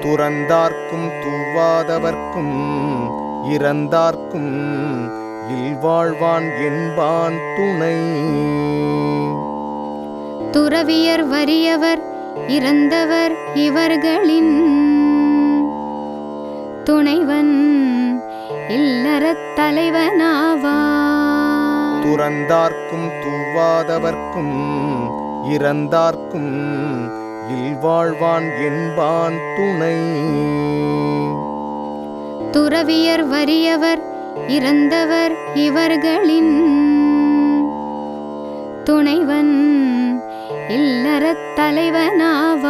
துறந்தார்க்கும் தூவாதவர்க்கும் இறந்தார்க்கும் இல்வாழ்வான் என்பான் துணை. துறவியர் வறியவர் இறந்தவர் இவர்களின் துணைவன் இல்லறத் தலைவனாவார். துறந்தார்க்கும் தூவாதவர்க்கும் இறந்தார்க்கும் இல்வாழ்வான் என்பான் துணை. துறவியர் வறியவர் இறந்தவர் இவர்களின் துணைவன் இல்லறத் தலைவனாவ